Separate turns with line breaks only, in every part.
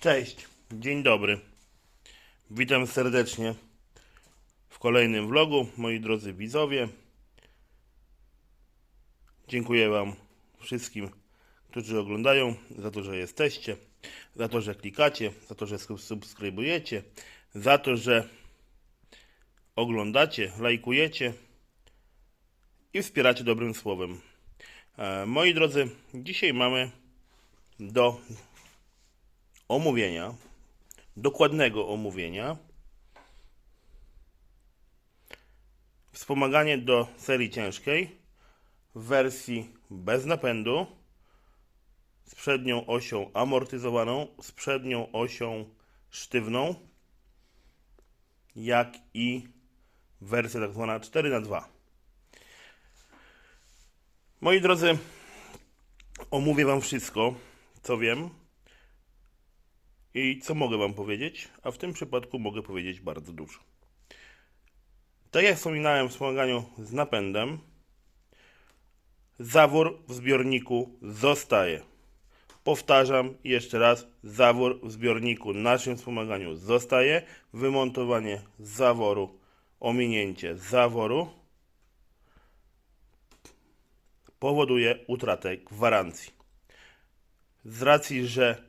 Cześć, dzień dobry. Witam serdecznie w kolejnym vlogu, moi drodzy widzowie. Dziękuję Wam wszystkim, którzy oglądają, za to, że jesteście, za to, że klikacie, za to, że sub- subskrybujecie, za to, że oglądacie, lajkujecie i wspieracie dobrym słowem. E, Moi drodzy, dzisiaj mamy do omówienia, dokładnego omówienia, wspomaganie do serii ciężkiej w wersji bez napędu, z przednią osią amortyzowaną, z przednią osią sztywną, jak i wersja tak zwana 4 na 2 Moi drodzy, omówię Wam wszystko, co wiem i co mogę Wam powiedzieć, a w tym przypadku mogę powiedzieć bardzo dużo. Tak jak wspominałem w wspomaganiu z napędem, zawór w zbiorniku zostaje. Powtarzam jeszcze raz, zawór w zbiorniku naszym wspomaganiu zostaje. Wymontowanie zaworu, ominięcie zaworu powoduje utratę gwarancji. Z racji, że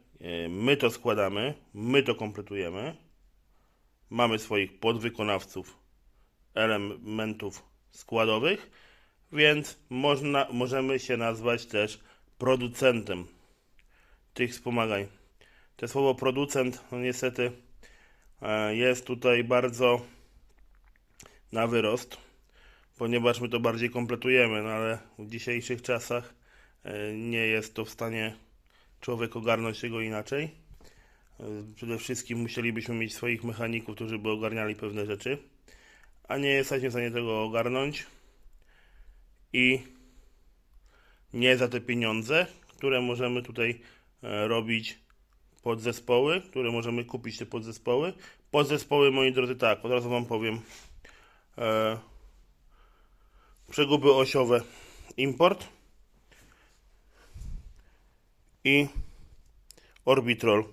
my to składamy, my to kompletujemy, mamy swoich podwykonawców elementów składowych, więc można, możemy się nazwać też producentem tych wspomagań. To słowo producent, no niestety, e, jest tutaj bardzo na wyrost, ponieważ my to bardziej kompletujemy, no ale w dzisiejszych czasach e, nie jest to w stanie człowiek ogarnąć tego inaczej. E, Przede wszystkim musielibyśmy mieć swoich mechaników, którzy by ogarniali pewne rzeczy, a nie jesteśmy w stanie tego ogarnąć i nie za te pieniądze, które możemy tutaj e, robić podzespoły, które możemy kupić te podzespoły. Podzespoły, moi drodzy, tak, od razu Wam powiem. E, przeguby osiowe import i orbitrol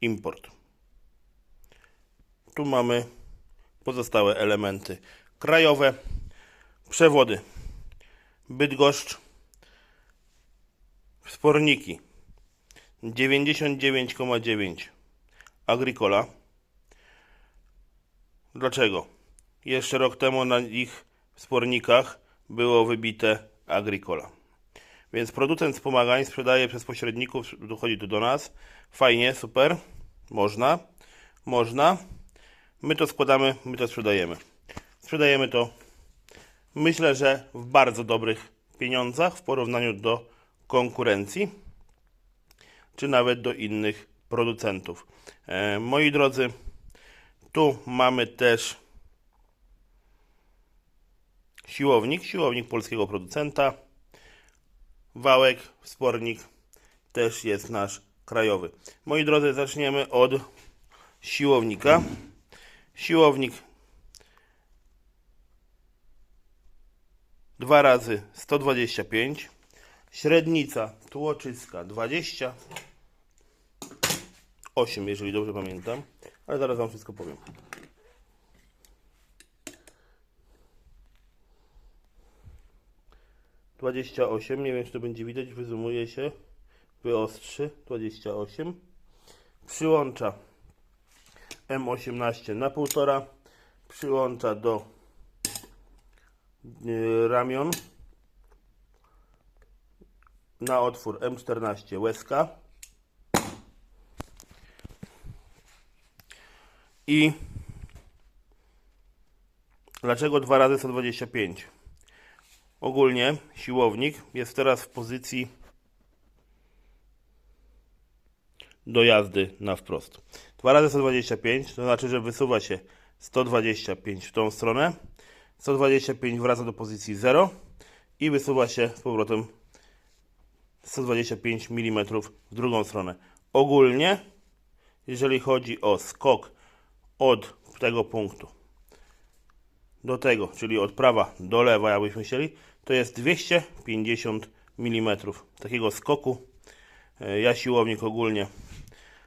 import. Tu mamy pozostałe elementy krajowe, przewody Bydgoszcz, wsporniki 99,9 Agricola. Dlaczego? Jeszcze rok temu na ich spornikach było wybite Agricola. Więc producent wspomagań sprzedaje przez pośredników, dochodzi tu do nas. Fajnie, super. Można. Można. My to składamy, my to sprzedajemy. Sprzedajemy to, myślę, że w bardzo dobrych pieniądzach w porównaniu do konkurencji, czy nawet do innych producentów. E, moi drodzy, tu mamy też siłownik, siłownik polskiego producenta. Wałek, spornik też jest nasz krajowy. Moi drodzy, zaczniemy od siłownika. Siłownik dwa razy 125. Średnica tłoczyska 20. 8, jeżeli dobrze pamiętam. Ale zaraz Wam wszystko powiem. Dwadzieścia osiem, nie wiem czy to będzie widać, wyzumuje się, wyostrzy, 28. Przyłącza M18 na 1,5, przyłącza do y, ramion. Na otwór M14 łezka. I dlaczego dwa razy 125? Ogólnie siłownik jest teraz w pozycji do jazdy na wprost. 2 razy 125 to znaczy, że wysuwa się 125 w tą stronę, 125 wraca do pozycji 0 i wysuwa się z powrotem 125 mm w drugą stronę. Ogólnie, jeżeli chodzi o skok od tego punktu do tego, czyli od prawa do lewa, jakbyśmy chcieli, to jest 250 mm takiego skoku. E, Ja siłownik ogólnie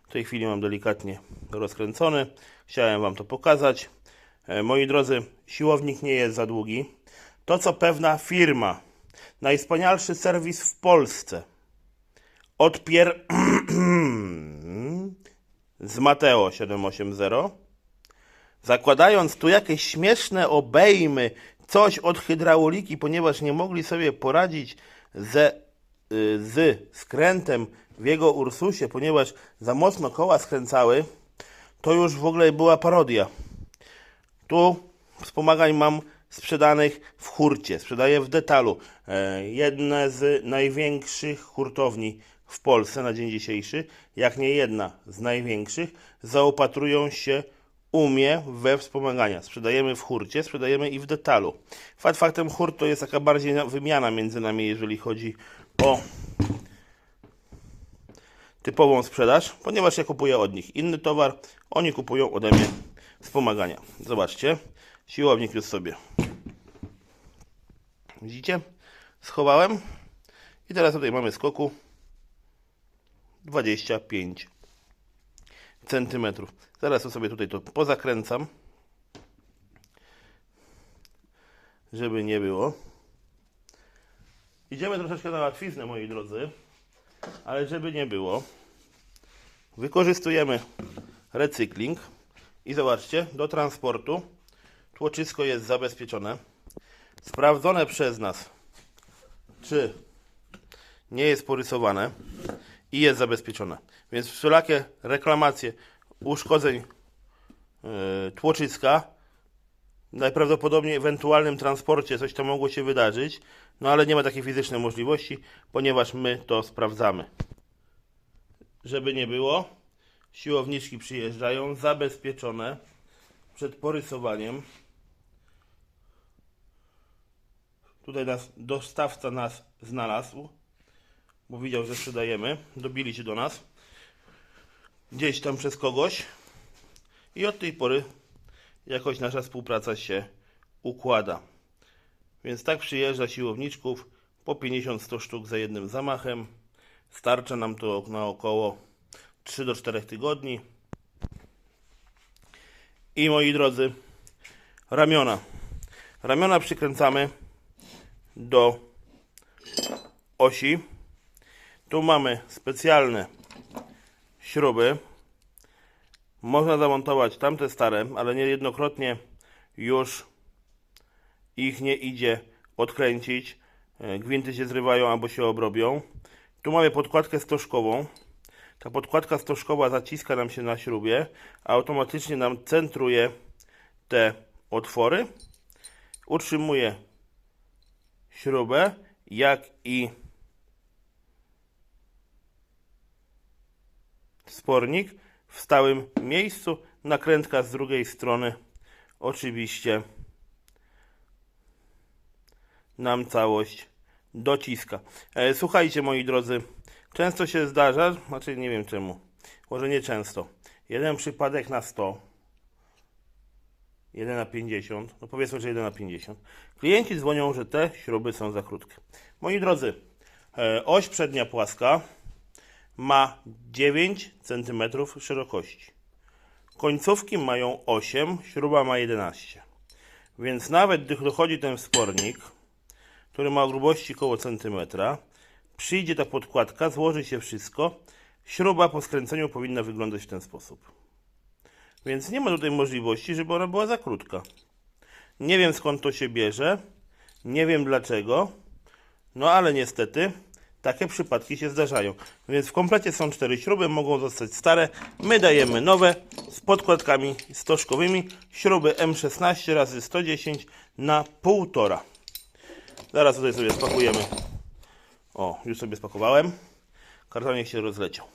W tej chwili mam delikatnie rozkręcony. Chciałem Wam to pokazać. E, Moi drodzy, siłownik nie jest za długi. To, co pewna firma, najwspanialszy serwis w Polsce, odpier... z Mateo 780, zakładając tu jakieś śmieszne obejmy, coś od hydrauliki, ponieważ nie mogli sobie poradzić ze, y, z skrętem w jego Ursusie, ponieważ za mocno koła skręcały, to już w ogóle była parodia. Tu wspomagań mam sprzedanych w hurcie, sprzedaję w detalu. E, jedne z największych hurtowni w Polsce na dzień dzisiejszy, jak nie jedna z największych, zaopatrują się u mnie we wspomagania. Sprzedajemy w hurcie, sprzedajemy i w detalu. Fakt faktem hurt to jest taka bardziej na- wymiana między nami, jeżeli chodzi o typową sprzedaż, ponieważ ja kupuję od nich inny towar, oni kupują ode mnie wspomagania. Zobaczcie, siłownik już sobie. Widzicie? Schowałem. I teraz tutaj mamy skoku 25 centymetrów. Zaraz to sobie tutaj to pozakręcam, żeby nie było. Idziemy troszeczkę na łatwiznę, moi drodzy, ale żeby nie było, wykorzystujemy recykling i zobaczcie, do transportu tłoczysko jest zabezpieczone, sprawdzone przez nas, czy nie jest porysowane i jest zabezpieczone. Więc wszelakie reklamacje uszkodzeń yy, tłoczyska, najprawdopodobniej ewentualnym transporcie coś tam mogło się wydarzyć, no ale nie ma takiej fizycznej możliwości, ponieważ my to sprawdzamy. Żeby nie było, siłowniczki przyjeżdżają zabezpieczone przed porysowaniem. Tutaj nas dostawca nas znalazł, bo widział, że sprzedajemy. Dobili się do nas gdzieś tam przez kogoś i od tej pory jakoś nasza współpraca się układa. Więc tak przyjeżdża siłowniczków po 50-100 sztuk za jednym zamachem. Starcza nam to na około 3 do 4 tygodni. I moi drodzy, ramiona. Ramiona przykręcamy do osi. Tu mamy specjalne śruby. Można zamontować tamte stare, ale niejednokrotnie już ich nie idzie odkręcić. E, Gwinty się zrywają albo się obrobią. Tu mamy podkładkę stożkową. Ta podkładka stożkowa zaciska nam się na śrubie, a automatycznie nam centruje te otwory. Utrzymuje śrubę, jak i spornik w stałym miejscu. Nakrętka z drugiej strony oczywiście nam całość dociska. E, słuchajcie moi drodzy, często się zdarza, znaczy nie wiem czemu, może nie często, jeden przypadek na 100, 1 na 50, no powiedzmy, że 1 na 50. Klienci dzwonią, że te śruby są za krótkie. Moi drodzy, e, oś przednia płaska ma 9 cm szerokości. Końcówki mają 8, śruba ma 11. Więc nawet gdy dochodzi ten wspornik, który ma grubości koło centymetra, przyjdzie ta podkładka, złoży się wszystko, śruba po skręceniu powinna wyglądać w ten sposób. Więc nie ma tutaj możliwości, żeby ona była za krótka. Nie wiem skąd to się bierze, nie wiem dlaczego, no ale niestety takie przypadki się zdarzają. Więc w komplecie są cztery śruby, mogą zostać stare. My dajemy nowe z podkładkami stożkowymi. Śruby M16 razy 110 na 1,5. Zaraz tutaj sobie spakujemy. O, już sobie spakowałem. Kartonik się rozleciał.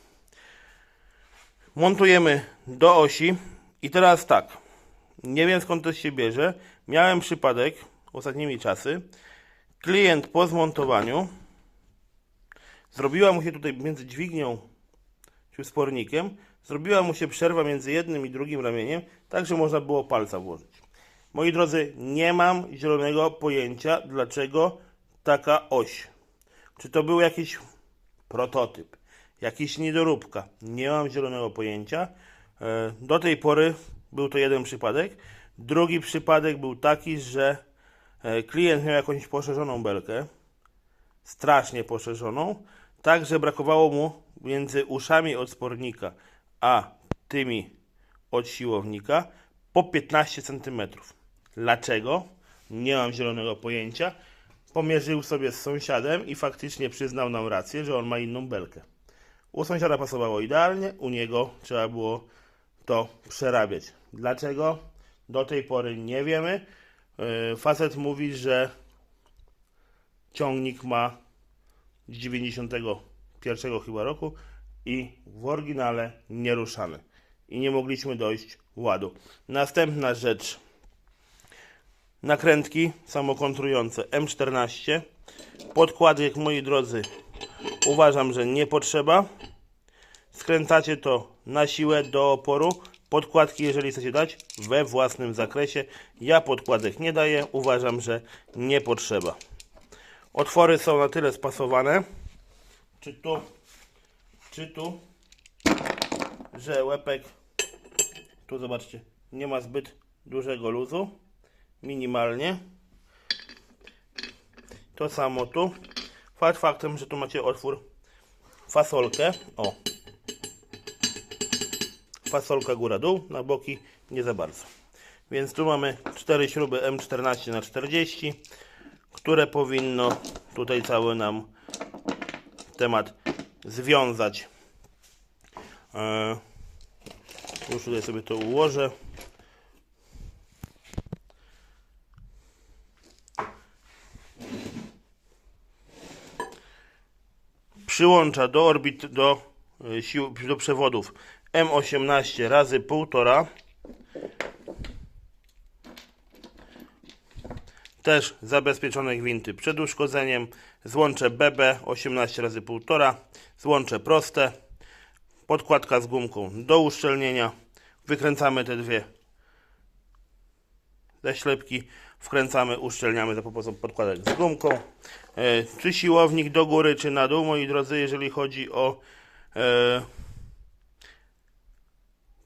Montujemy do osi. I teraz tak. Nie wiem skąd to się bierze. Miałem przypadek ostatnimi czasy. Klient po zmontowaniu zrobiła mu się tutaj między dźwignią czy spornikiem, zrobiła mu się przerwa między jednym i drugim ramieniem, tak że można było palca włożyć. Moi drodzy, nie mam zielonego pojęcia, dlaczego taka oś. Czy to był jakiś prototyp, jakiś niedoróbka. Nie mam zielonego pojęcia. E, Do tej pory był to jeden przypadek. Drugi przypadek był taki, że e, klient miał jakąś poszerzoną belkę, strasznie poszerzoną, tak że brakowało mu między uszami od spornika a tymi od siłownika po 15 cm. Dlaczego? Nie mam zielonego pojęcia. Pomierzył sobie z sąsiadem i faktycznie przyznał nam rację, że on ma inną belkę. U sąsiada pasowało idealnie, u niego trzeba było to przerabiać. Dlaczego? Do tej pory nie wiemy. Yy, Facet mówi, że ciągnik ma z 91 chyba roku i w oryginale nieruszany. I nie mogliśmy dojść ładu. Następna rzecz. Nakrętki samokontrujące M14. Podkładek, moi drodzy, uważam, że nie potrzeba. Skręcacie to na siłę do oporu. Podkładki, jeżeli chcecie dać, we własnym zakresie. Ja podkładek nie daję. Uważam, że nie potrzeba. Otwory są na tyle spasowane, czy tu, czy tu, że łepek, tu zobaczcie, nie ma zbyt dużego luzu, minimalnie. To samo tu. Fakt faktem, że tu macie otwór, fasolkę, o, fasolka góra-dół, na boki nie za bardzo. Więc tu mamy 4 śruby M14 na 40 które powinno tutaj cały nam temat związać. E, Już tutaj sobie to ułożę. Przyłącza do orbit, do e, sił, do przewodów M18 razy 1,5 Też zabezpieczone gwinty przed uszkodzeniem. Złącze BB 18 razy 1,5. Złącze proste. Podkładka z gumką do uszczelnienia. Wykręcamy te dwie zaślepki. Wkręcamy, uszczelniamy za pomocą podkładek z gumką. E, czy siłownik do góry, czy na dół, moi drodzy, jeżeli chodzi o e,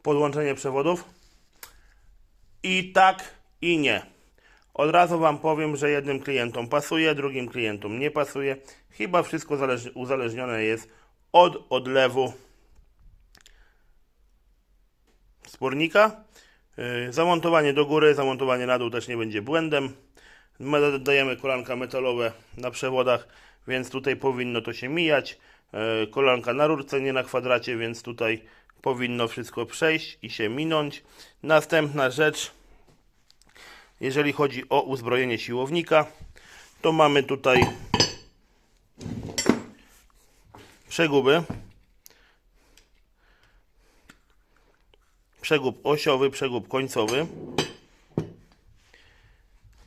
podłączenie przewodów. I tak, i nie. Od razu Wam powiem, że jednym klientom pasuje, drugim klientom nie pasuje. Chyba wszystko uzależnione jest od odlewu spornika. Yy, Zamontowanie do góry, zamontowanie na dół też nie będzie błędem. My dodajemy kolanka metalowe na przewodach, więc tutaj powinno to się mijać. Yy, Kolanka na rurce, nie na kwadracie, więc tutaj powinno wszystko przejść i się minąć. Następna rzecz. Jeżeli chodzi o uzbrojenie siłownika, to mamy tutaj przeguby. Przegub osiowy, przegub końcowy.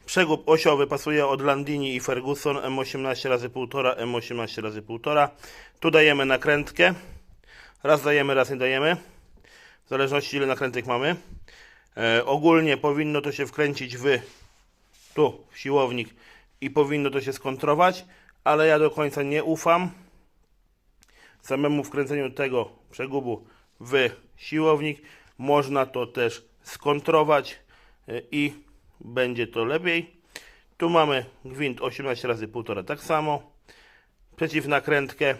Przegub osiowy pasuje od Landini i Ferguson M18 razy 1,5, M18 razy 1,5. Tu dajemy nakrętkę. Raz dajemy, raz nie dajemy. W zależności ile nakrętek mamy. E, ogólnie powinno to się wkręcić w tu w siłownik i powinno to się skontrować, ale ja do końca nie ufam samemu wkręceniu tego przegubu w siłownik. Można to też skontrować e, i będzie to lepiej. Tu mamy gwint 18 razy 1,5 tak samo. Przeciwnakrętkę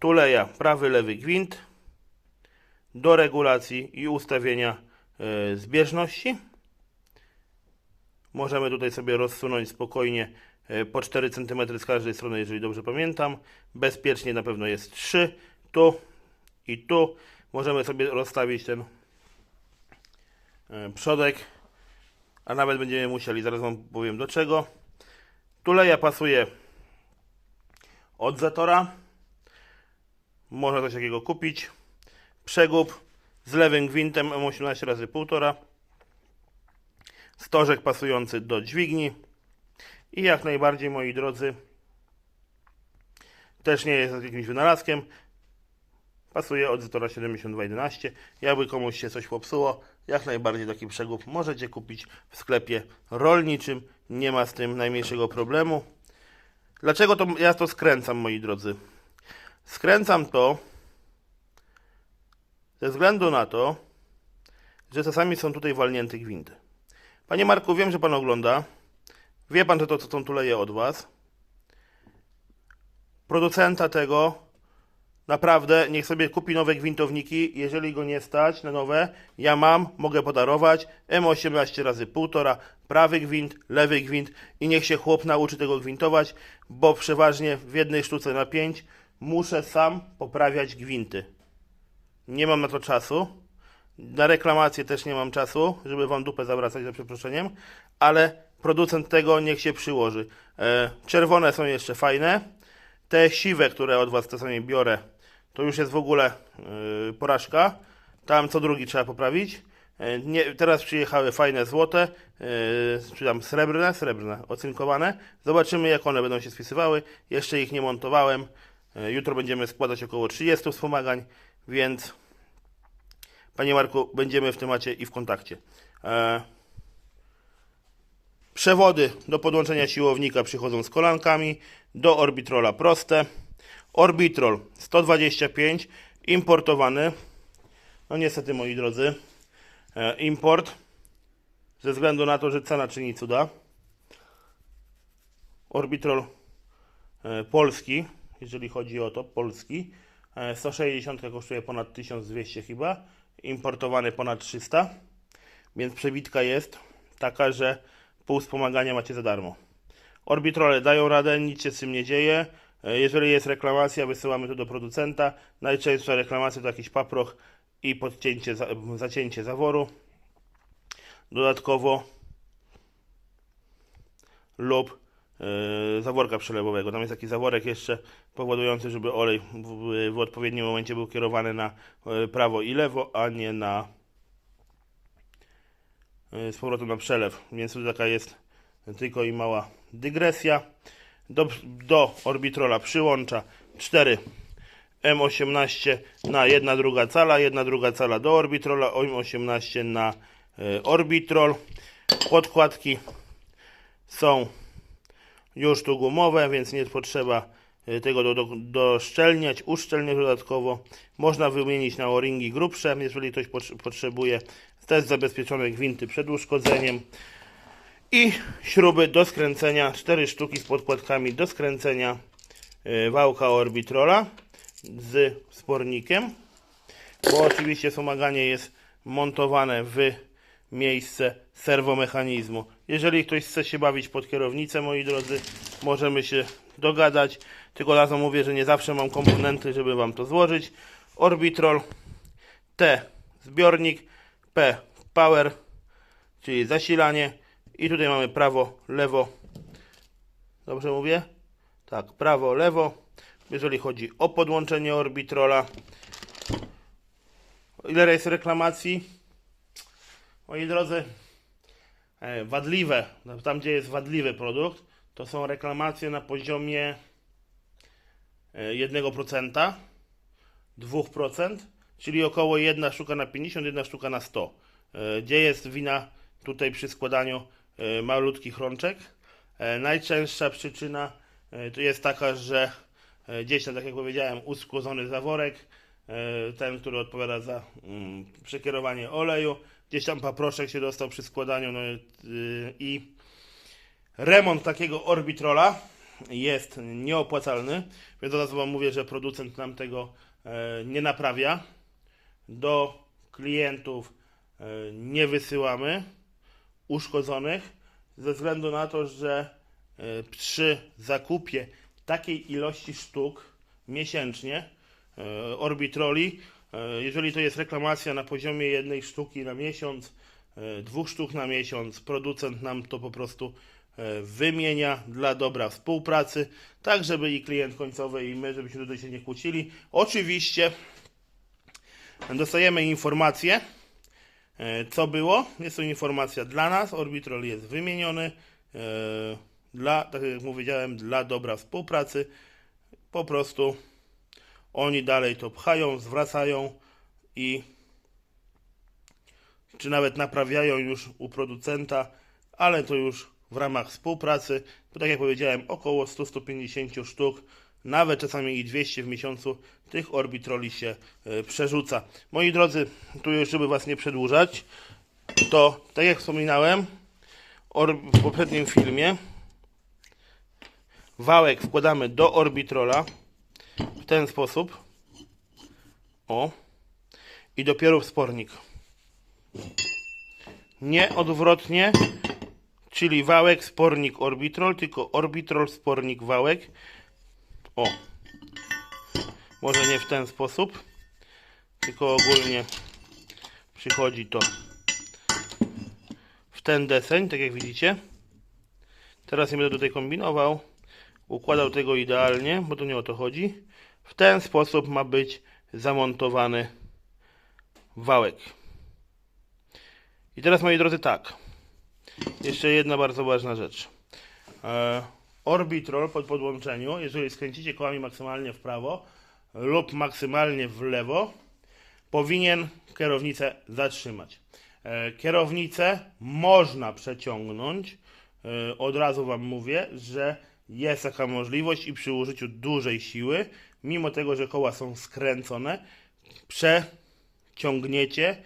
tuleja prawy, lewy gwint do regulacji i ustawienia zbieżności. Możemy tutaj sobie rozsunąć spokojnie e, po 4 cm z każdej strony, jeżeli dobrze pamiętam. Bezpiecznie na pewno jest 3. Tu i tu. Możemy sobie rozstawić ten e, przodek, a nawet będziemy musieli, zaraz Wam powiem do czego. Tuleja pasuje od Zetora. Można coś takiego kupić. Przegub z lewym gwintem M18 razy 1,5. Stożek pasujący do dźwigni. I jak najbardziej, moi drodzy, też nie jest jakimś wynalazkiem. Pasuje od Zetora 7211. Jakby komuś się coś popsuło, jak najbardziej taki przegub możecie kupić w sklepie rolniczym. Nie ma z tym najmniejszego problemu. Dlaczego to ja to skręcam, moi drodzy? Skręcam to ze względu na to, że czasami są tutaj walnięte gwinty. Panie Marku, wiem, że Pan ogląda. Wie Pan, że to, co tą tuleję od Was. Producenta tego naprawdę niech sobie kupi nowe gwintowniki. Jeżeli go nie stać na nowe, ja mam, mogę podarować. M18 razy 1,5, prawy gwint, lewy gwint i niech się chłop nauczy tego gwintować, bo przeważnie w jednej sztuce na 5 muszę sam poprawiać gwinty. Nie mam na to czasu. Na reklamację też nie mam czasu, żeby wam dupę zawracać za przeproszeniem, ale producent tego niech się przyłoży. E, czerwone są jeszcze fajne. Te siwe, które od was czasami biorę, to już jest w ogóle e, porażka. Tam co drugi trzeba poprawić. E, nie, teraz przyjechały fajne złote, e, czy tam srebrne, srebrne, ocynkowane. Zobaczymy jak one będą się spisywały. Jeszcze ich nie montowałem. E, jutro będziemy składać około 30 wspomagań, więc Panie Marku, będziemy w temacie i w kontakcie. E, przewody do podłączenia siłownika przychodzą z kolankami, do Orbitrola proste. Orbitrol 125, importowany. No niestety, moi drodzy, e, import, ze względu na to, że cena czyni cuda. Orbitrol e, polski, jeżeli chodzi o to, polski. E, 160 kosztuje ponad 1200 chyba, importowany ponad 300, więc przebitka jest taka, że pół wspomagania macie za darmo. Orbitrole dają radę, nic się z tym nie dzieje. E, Jeżeli jest reklamacja, wysyłamy to do producenta. Najczęstsza reklamacja to jakiś paproch i podcięcie, za- zacięcie zaworu. Dodatkowo lub e, zaworka przelewowego. Tam jest taki zaworek jeszcze powodujący, żeby olej w, w odpowiednim momencie był kierowany na e, prawo i lewo, a nie na e, z powrotem na przelew. Więc tu taka jest tylko i mała dygresja. Do, do Orbitrola przyłącza 4 M18 na 1 druga cala, 1 druga cala do Orbitrola, M18 na e, Orbitrol. Podkładki są już tu gumowe, więc nie potrzeba e, tego do, do, doszczelniać, uszczelniać dodatkowo. Można wymienić na o-ringi grubsze, jeżeli ktoś pot- potrzebuje. Też zabezpieczone gwinty przed uszkodzeniem. I śruby do skręcenia, 4 sztuki z podkładkami do skręcenia e, wałka Orbitrola z spornikiem. Bo oczywiście wspomaganie jest montowane w miejsce serwomechanizmu. Jeżeli ktoś chce się bawić pod kierownicę, moi drodzy, możemy się dogadać. Tylko razem mówię, że nie zawsze mam komponenty, żeby Wam to złożyć. Orbitrol, T zbiornik, P power, czyli zasilanie i tutaj mamy prawo, lewo. Dobrze mówię? Tak, prawo, lewo. Jeżeli chodzi o podłączenie Orbitrola. Ile jest reklamacji? Moi drodzy, wadliwe, no, tam gdzie jest wadliwy produkt, to są reklamacje na poziomie e, 1%, 2%, czyli około 1 sztuka na 50, 1 sztuka na 100. E, Gdzie jest wina tutaj przy składaniu e, malutkich rączek? E, Najczęstsza przyczyna e, to jest taka, że e, gdzieś tam, tak jak powiedziałem, uszkodzony zaworek, e, ten, który odpowiada za mm, przekierowanie oleju, gdzieś tam paproszek się dostał przy składaniu no, y, i remont takiego orbitrola jest nieopłacalny, więc od razu Wam mówię, że producent nam tego e, nie naprawia. Do klientów e, nie wysyłamy uszkodzonych ze względu na to, że e, przy zakupie takiej ilości sztuk miesięcznie orbitroli, jeżeli to jest reklamacja na poziomie jednej sztuki na miesiąc, e, dwóch sztuk na miesiąc, producent nam to po prostu e, wymienia dla dobra współpracy, tak żeby i klient końcowy i my, żebyśmy tutaj się nie kłócili. Oczywiście dostajemy informację, e, co było. Jest to informacja dla nas. Orbitrol jest wymieniony e, dla, tak jak powiedziałem, dla dobra współpracy. Po prostu oni dalej to pchają, zwracają i czy nawet naprawiają już u producenta, ale to już w ramach współpracy. Bo tak jak powiedziałem, około 100-150 sztuk nawet czasami i 200 w miesiącu, tych orbitroli się e, przerzuca. Moi drodzy, tu już żeby Was nie przedłużać, to tak jak wspominałem w poprzednim filmie, wałek wkładamy do orbitrola ten sposób. O. I dopiero w spornik. Nie odwrotnie, czyli wałek, spornik, orbitrol, tylko orbitrol, spornik, wałek. O. Może nie w ten sposób, tylko ogólnie przychodzi to w ten deseń, tak jak widzicie. Teraz nie będę tutaj kombinował, układał tego idealnie, bo to nie o to chodzi. W ten sposób ma być zamontowany wałek. I teraz moi drodzy tak. Jeszcze jedna bardzo ważna rzecz. E, orbitrol po podłączeniu, jeżeli skręcicie kołami maksymalnie w prawo lub maksymalnie w lewo, powinien kierownicę zatrzymać. E, kierownicę można przeciągnąć. E, od razu Wam mówię, że jest taka możliwość i przy użyciu dużej siły, mimo tego, że koła są skręcone, przeciągniecie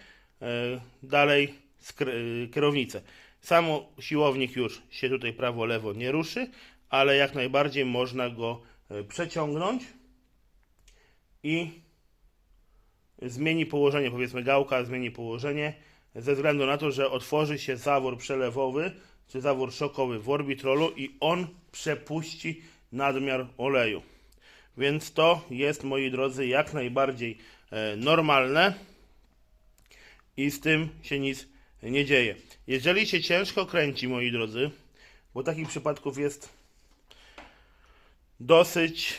e, dalej e, kierownicę. Samo siłownik już się tutaj prawo-lewo nie ruszy, ale jak najbardziej można go e, przeciągnąć i zmieni położenie, powiedzmy gałka zmieni położenie ze względu na to, że otworzy się zawór przelewowy czy zawór szokowy w orbitrolu i on przepuści nadmiar oleju. Więc to jest, moi drodzy, jak najbardziej e, normalne i z tym się nic nie dzieje. Jeżeli się ciężko kręci, moi drodzy, bo takich przypadków jest dosyć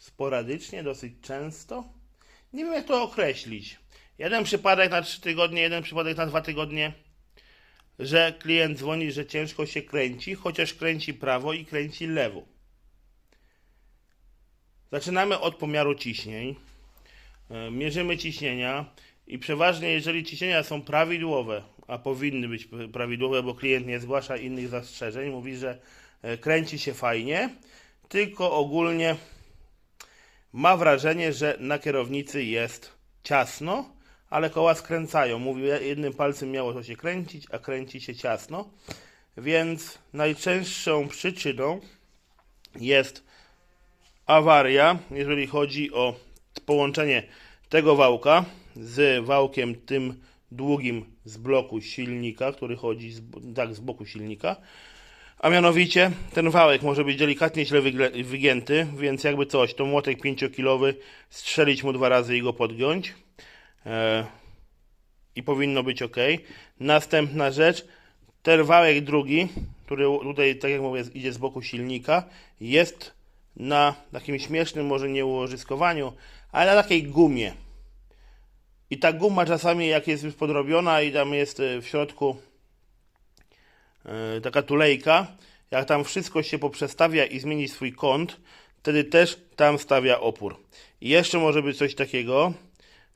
sporadycznie, dosyć często. Nie wiem, jak to określić. Jeden przypadek na 3 tygodnie, jeden przypadek na 2 tygodnie, że klient dzwoni, że ciężko się kręci, chociaż kręci prawo i kręci lewo. Zaczynamy od pomiaru ciśnień. E, Mierzymy ciśnienia i przeważnie, jeżeli ciśnienia są prawidłowe, a powinny być prawidłowe, bo klient nie zgłasza innych zastrzeżeń, mówi, że e, kręci się fajnie, tylko ogólnie ma wrażenie, że na kierownicy jest ciasno, ale koła skręcają. Mówi, jednym palcem miało to się kręcić, a kręci się ciasno. Więc najczęstszą przyczyną jest awaria, jeżeli chodzi o połączenie tego wałka z wałkiem tym długim z bloku silnika, który chodzi z, tak z boku silnika. A mianowicie ten wałek może być delikatnie źle wygięty, więc jakby coś, to młotek 5-kilowy strzelić mu dwa razy i go podgiąć. E, I powinno być ok. Następna rzecz, ten wałek drugi, który tutaj, tak jak mówię, idzie z boku silnika, jest na takim śmiesznym, może nie ułożyskowaniu, ale na takiej gumie. I ta guma czasami, jak jest już podrobiona i tam jest e, w środku e, taka tulejka, jak tam wszystko się poprzestawia i zmieni swój kąt, wtedy też tam stawia opór. I jeszcze może być coś takiego.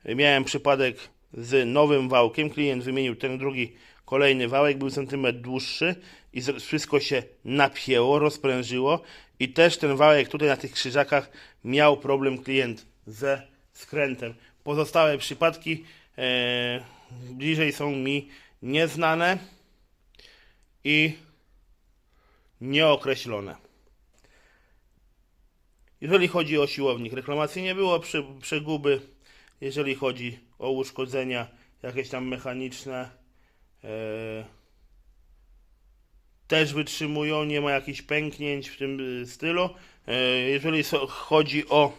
Miałem przypadek z nowym wałkiem. Klient wymienił ten drugi, kolejny wałek, był centymetr dłuższy i wszystko się napięło, rozprężyło. I też ten wałek tutaj na tych krzyżakach miał problem klient ze skrętem. Pozostałe przypadki e, bliżej są mi nieznane i nieokreślone. Jeżeli chodzi o siłownik, reklamacji nie było, przeguby, jeżeli chodzi o uszkodzenia jakieś tam mechaniczne, e, też wytrzymują, nie ma jakichś pęknięć w tym y, stylu. E, jeżeli so, chodzi o,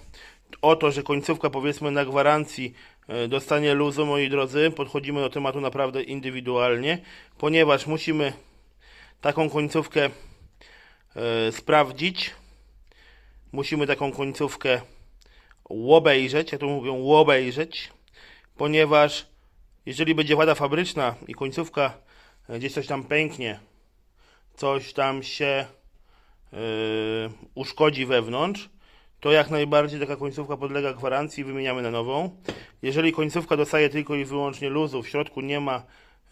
o to, że końcówka powiedzmy na gwarancji e, dostanie luzu, moi drodzy, podchodzimy do tematu naprawdę indywidualnie, ponieważ musimy taką końcówkę e, sprawdzić. Musimy taką końcówkę łobejrzeć, ja to mówię łobejrzeć, ponieważ jeżeli będzie wada fabryczna i końcówka e, gdzieś coś tam pęknie, coś tam się yy, uszkodzi wewnątrz, to jak najbardziej taka końcówka podlega gwarancji i wymieniamy na nową. Jeżeli końcówka dostaje tylko i wyłącznie luzu, w środku nie ma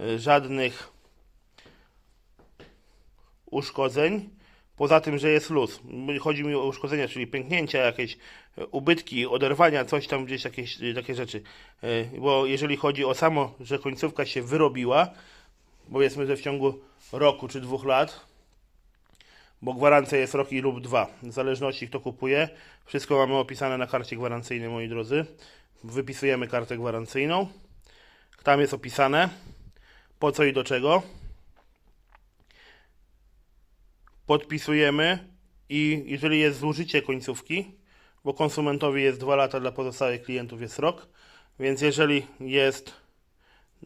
y, żadnych uszkodzeń, Poza tym, że jest luz. Chodzi mi o uszkodzenia, czyli pęknięcia, jakieś e, ubytki, oderwania, coś tam gdzieś, jakieś e, takie rzeczy. E, Bo jeżeli chodzi o samo, że końcówka się wyrobiła, powiedzmy, że w ciągu roku czy dwóch lat, bo gwarancja jest rok i lub dwa, w zależności kto kupuje. Wszystko mamy opisane na karcie gwarancyjnej, moi drodzy. Wypisujemy kartę gwarancyjną. Tam jest opisane, po co i do czego. Podpisujemy i jeżeli jest zużycie końcówki, bo konsumentowi jest 2 lata, dla pozostałych klientów jest rok, więc jeżeli jest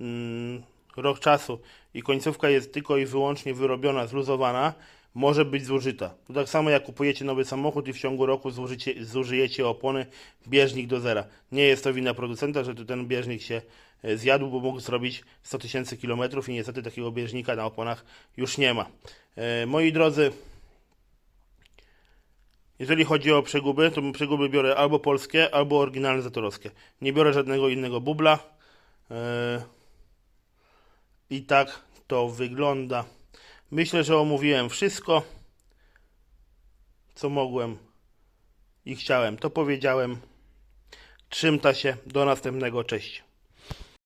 mm, rok czasu i końcówka jest tylko i wyłącznie wyrobiona, zluzowana, może być zużyta. To tak samo jak kupujecie nowy samochód i w ciągu roku zużycie, zużyjecie opony, bieżnik do zera. Nie jest to wina producenta, że ten bieżnik się e, zjadł, bo mógł zrobić 100 tysięcy kilometrów i niestety takiego bieżnika na oponach już nie ma. E, moi drodzy, jeżeli chodzi o przeguby, to przeguby biorę albo polskie, albo oryginalne zatorowskie. Nie biorę żadnego innego bubla. E, I tak to wygląda. Myślę, że omówiłem wszystko, co mogłem i chciałem. To powiedziałem. Trzymta się. Do następnego. Cześć.